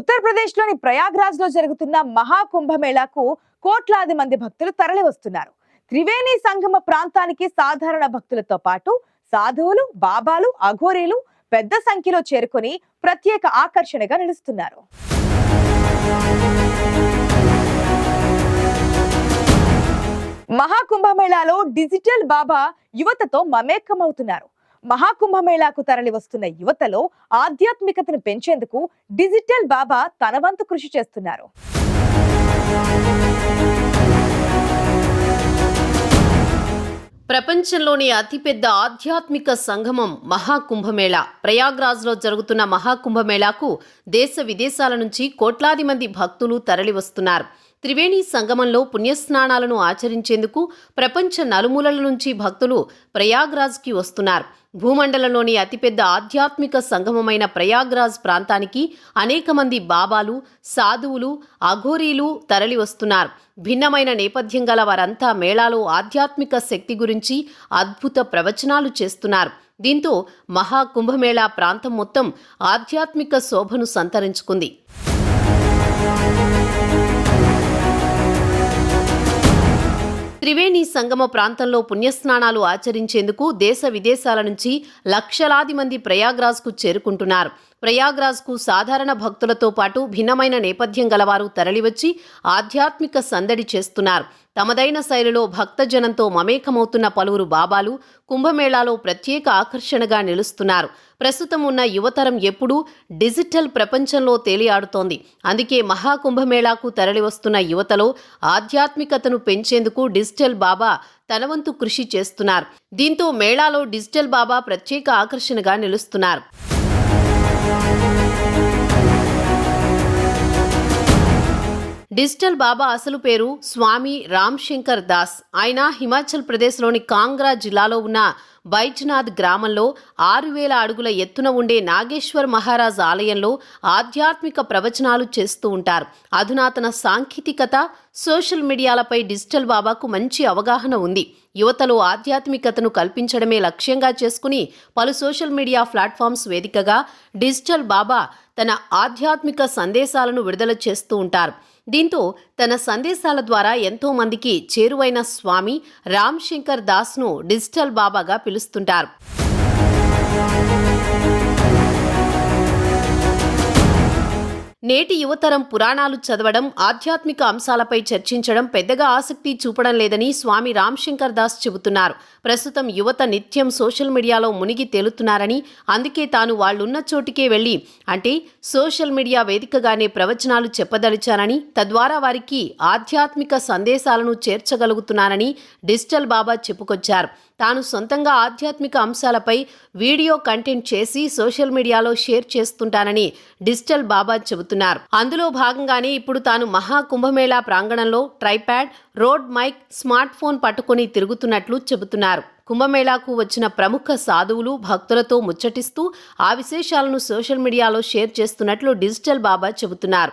ఉత్తరప్రదేశ్లోని ప్రయాగ్రాజ్లో జరుగుతున్న మహాకుంభమేళాకు కోట్లాది మంది భక్తులు తరలి వస్తున్నారు త్రివేణి సంగమ ప్రాంతానికి సాధారణ భక్తులతో పాటు సాధువులు బాబాలు అఘోరీలు పెద్ద సంఖ్యలో చేరుకొని ప్రత్యేక ఆకర్షణగా నిలుస్తున్నారు. మహాకుంభమేళాలో డిజిటల్ బాబా యువతతో మమేకమవుతున్నారు. మహాకుంభమేళాకు తరలి వస్తున్న యువతలో ఆధ్యాత్మికతను పెంచేందుకు డిజిటల్ బాబా తన వంతు కృషి చేస్తున్నారు. ప్రపంచంలోని అతిపెద్ద ఆధ్యాత్మిక సంగమం మహాకుంభమేళా. ప్రయాగ్రాజ్లో జరుగుతున్న మహాకుంభమేళాకు దేశ విదేశాల నుంచి కోట్లాది మంది భక్తులు తరలివస్తున్నారు. త్రివేణి సంగమంలో పుణ్యస్నానాలను ఆచరించేందుకు ప్రపంచ నలుమూలల నుంచి భక్తులు ప్రయాగ్రాజ్కి వస్తున్నారు. భూమండలంలోని అతిపెద్ద ఆధ్యాత్మిక సంగమమైన ప్రయాగ్రాజ్ ప్రాంతానికి అనేక మంది బాబాలు సాధువులు అఘోరీలు తరలి వస్తున్నారు. భిన్నమైన నేపథ్యం గల వారంతా మేళాలో ఆధ్యాత్మిక శక్తి గురించి అద్భుత ప్రవచనాలు చేస్తున్నారు. దీంతో మహాకుంభమేళా ప్రాంతం మొత్తం ఆధ్యాత్మిక శోభను సంతరించుకుంది. త్రివేణి సంగమ ప్రాంతంలో పుణ్యస్నానాలు ఆచరించేందుకు దేశ విదేశాల నుంచి లక్షలాది మంది ప్రయాగ్రాజ్కు చేరుకుంటున్నారు. ప్రయాగ్రాజ్కు సాధారణ భక్తులతో పాటు భిన్నమైన నేపథ్యం గలవారు తరలివచ్చి ఆధ్యాత్మిక సందడి చేస్తున్నారు. తమదైన శైలిలో భక్తజనంతో మమేకమవుతున్న పలువురు బాబాలు కుంభమేళాలో ప్రత్యేక ఆకర్షణగా నిలుస్తున్నారు. ప్రస్తుతం ఉన్న యువతరం ఎప్పుడూ డిజిటల్ ప్రపంచంలో తేలియాడుతోంది. అందుకే మహాకుంభమేళాకు తరలివస్తున్న యువతలో ఆధ్యాత్మికతను పెంచేందుకు డిజిటల్ బాబా తనవంతు కృషి చేస్తున్నారు. దీంతో మేళాలో డిజిటల్ బాబా ప్రత్యేక ఆకర్షణగా నిలుస్తున్నారు. డిజిటల్ బాబా అసలు పేరు స్వామి రామ్ శంకర్ దాస్. ఆయన హిమాచల్ ప్రదేశ్లోని కాంగ్రా జిల్లాలో ఉన్న బైజ్నాథ్ గ్రామంలో ఆరు వేల అడుగుల ఎత్తున ఉండే నాగేశ్వర్ మహారాజ్ ఆలయంలో ఆధ్యాత్మిక ప్రవచనాలు చేస్తూ ఉంటారు. అధునాతన సాంకేతికత సోషల్ మీడియాలపై డిజిటల్ బాబాకు మంచి అవగాహన ఉంది. యువతలో ఆధ్యాత్మికతను కల్పించడమే లక్ష్యంగా చేసుకుని పలు సోషల్ మీడియా ప్లాట్ఫామ్స్ వేదికగా డిజిటల్ బాబా తన ఆధ్యాత్మిక సందేశాలను విడుదల చేస్తూ ఉంటారు. దీంతో తన సందేశాల ద్వారా ఎంతో మందికి చేరువైన స్వామి రామ్ శంకర్ దాస్ను డిజిటల్ బాబాగా పిలుస్తుంటారు. నేటి యువతరం పురాణాలు చదవడం ఆధ్యాత్మిక అంశాలపై చర్చించడం పెద్దగా ఆసక్తి చూపడం లేదని స్వామి రామ్శంకర్ దాస్ చెబుతున్నారు. ప్రస్తుతం యువత నిత్యం సోషల్ మీడియాలో మునిగి తేలుతున్నారని అందుకే తాను వాళ్ళున్న చోటికే వెళ్ళి అంటే సోషల్ మీడియా వేదికగానే ప్రవచనాలు చెప్పదలిచానని తద్వారా వారికి ఆధ్యాత్మిక సందేశాలను చేర్చగలుగుతున్నానని డిజిటల్ బాబా చెప్పుకొచ్చారు. తాను సొంతంగా ఆధ్యాత్మిక అంశాలపై వీడియో కంటెంట్ చేసి సోషల్ మీడియాలో షేర్ చేస్తుంటానని డిజిటల్ బాబా చెబుతున్నారు. అందులో భాగంగానే ఇప్పుడు తాను మహా కుంభమేళా ప్రాంగణంలో tripod rod mic smart phone పట్టుకుని తిరుగుతున్నట్లు చెబుతున్నారు. కుంభమేళాకు వచ్చిన ప్రముఖ సాధువులు భక్తులతో ముచ్చటిస్తూ ఆ విశేషాలను సోషల్ మీడియాలో షేర్ చేస్తున్నట్లు డిజిటల్ బాబా చెబుతున్నారు.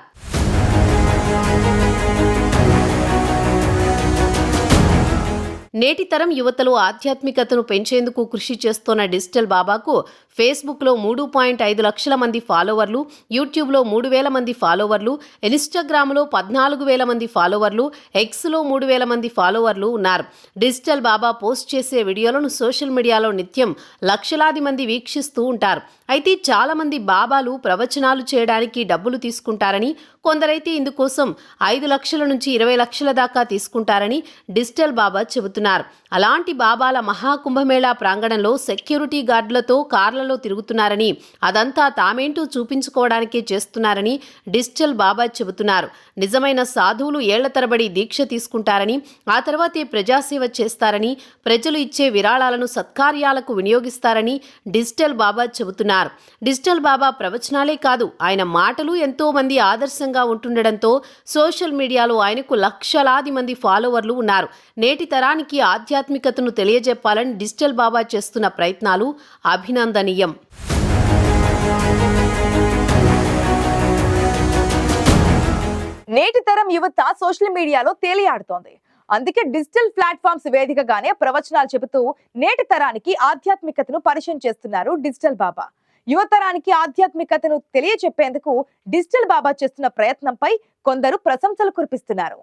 నేటి తరం యువతలో ఆధ్యాత్మికతను పెంచేందుకు కృషి చేస్తోన్న డిజిటల్ బాబాకు ఫేస్బుక్లో మూడు పాయింట్ ఐదు లక్షల మంది ఫాలోవర్లు యూట్యూబ్లో మూడు వేల మంది ఫాలోవర్లు ఇన్స్టాగ్రామ్లో పద్నాలుగు వేల మంది ఫాలోవర్లు ఎక్స్లో మూడు వేల మంది ఫాలోవర్లు ఉన్నారు. డిజిటల్ బాబా పోస్ట్ చేసే వీడియోలను సోషల్ మీడియాలో నిత్యం లక్షలాది మంది వీక్షిస్తూ ఉంటారు. అయితే చాలామంది బాబాలు ప్రవచనాలు చేయడానికి డబ్బులు తీసుకుంటారని కొందరైతే ఇందుకోసం ఐదు లక్షల నుంచి ఇరవై లక్షల దాకా తీసుకుంటారని డిజిటల్ బాబా చెబుతున్నారు. అలాంటి బాబాల మహాకుంభమేళా ప్రాంగణంలో సెక్యూరిటీ గార్డులతో కార్లలో తిరుగుతున్నారని అదంతా తామేంటూ చూపించుకోవడానికే చేస్తున్నారని డిజిటల్ బాబా చెబుతున్నారు. నిజమైన సాధువులు ఏళ్ళ తరబడి దీక్ష తీసుకుంటారని ఆ తర్వాతే ప్రజాసేవ చేస్తారని ప్రజలు ఇచ్చే విరాళాలను సత్కార్యాలకు వినియోగిస్తారని డిజిటల్ బాబా చెబుతున్నారు. డిజిటల్ బాబా ప్రవచనాలే కాదు ఆయన మాటలు ఎంతో మంది ఆదర్శంగా ఉంటుండడంతో సోషల్ మీడియాలో ఆయనకు లక్షలాది మంది ఫాలోవర్లు ఉన్నారు. నేటి తరానికి ఆధ్యాత్మికతను తెలియజెప్పాలని డిజిటల్ బాబా చేస్తున్న ప్రయత్నాలు అభినందనీయం. నేటి తరం యువత సోషల్ మీడియాలో తేలియాడుతోంది. అందుకే డిజిటల్ ప్లాట్ఫామ్స్ వేదికగానే ప్రవచనాలు చెబుతూ నేటి తరానికి ఆధ్యాత్మికతను పరిచయం చేస్తున్నారు డిజిటల్ బాబా. యువతరానికి ఆధ్యాత్మికతను తెలియచెప్పేందుకు డిజిటల్ బాబా చేస్తున్న ప్రయత్నంపై కొందరు ప్రశంసలు కురిపిస్తున్నారు.